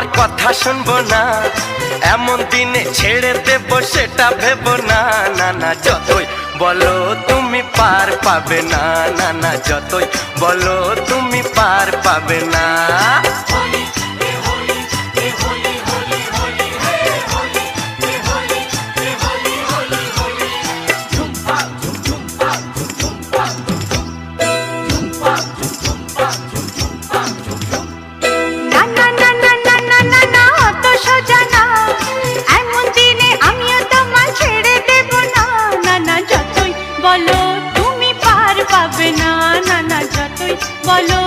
তোমার কথা শুনব না। এমন দিনে ছেড়ে বসেটা সেটা ভেবো না। না না, যতই বলো তুমি পার পাবে না। না না, যতই বলো তুমি পার পাবে না। বলো তুমি পার পাবে না না না যতই বলো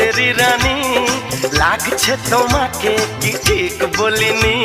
দেরি রানী লাগছে তোমাকে কি ঠিক বলিনি?